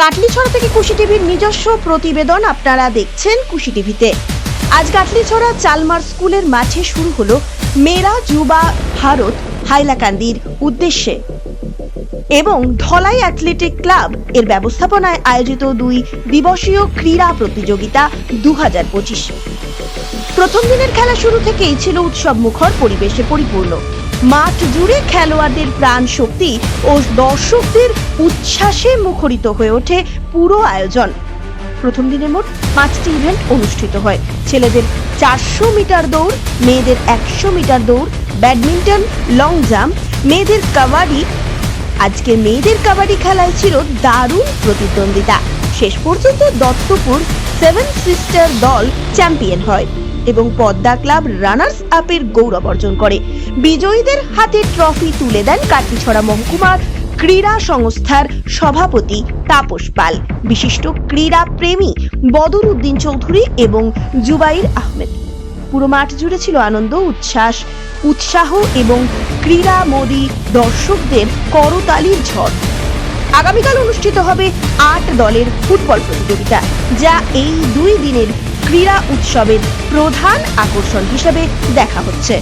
কাটলিছড়া থেকে কুশি টিভির নিজস্ব প্রতিবেদন আপনারা দেখছেন কুশি টিভিতে। আজ কাটলিছড়া চালমার স্কুলের মাঠে শুরু হলো মেরা যুবা ভারত হাইলাকান্দির উদ্দেশ্যে। এবং ধলাই অ্যাথলেটিক ক্লাব এর ব্যবস্থাপনায় আয়োজিত দুই দিবসীয় ক্রীড়া প্রতিযোগিতা দু হাজার পঁচিশ। প্রথম দিনের খেলা শুরু থেকেই ছিল উৎসব মুখর পরিবেশে পরিপূর্ণ। মাঠ জুড়ে খেলোয়াড়দের প্রাণ শক্তি ও দর্শকদের উচ্ছ্বাসে মুখরিত হয়ে ওঠে পুরো আয়োজন। প্রথম দিনে মোট পাঁচটি ইভেন্ট অনুষ্ঠিত হয়। ছেলেদের চারশো মিটার দৌড়, মেয়েদের একশো মিটার দৌড়, ব্যাডমিন্টন, লং জাম্প, মেয়েদের কাবাডি। আজকে মেয়েদের কাবাডি খেলায় ছিল দারুণ প্রতিদ্বন্দ্বিতা। শেষ পর্যন্ত দত্তপুর সেভেন সিস্টার দল চ্যাম্পিয়ন হয়। এবং পদ্মা ক্লাব রানার্স আপের গৌরব অর্জন করে। বিজয়ীদের হাতে ট্রফি তুলে দেন কাটিছড়া মহকুমার ক্রীড়া সংস্থার সভাপতি তাপস পাল। বিশিষ্ট ক্রীড়া প্রেমী বদর উদ্দিন চৌধুরী এবং জুবাইর আহমেদ। পুরো মাঠ জুড়ে ছিল আনন্দ, উচ্ছ্বাস, উৎসাহ এবং ক্রীড়া মোদী দর্শকদের করতালির ঝড়। আগামীকাল অনুষ্ঠিত হবে আট দলের ফুটবল প্রতিযোগিতা, যা এই দুই দিনের ক্রীড়া উৎসবের প্রধান আকর্ষণ হিসেবে দেখা হচ্ছে।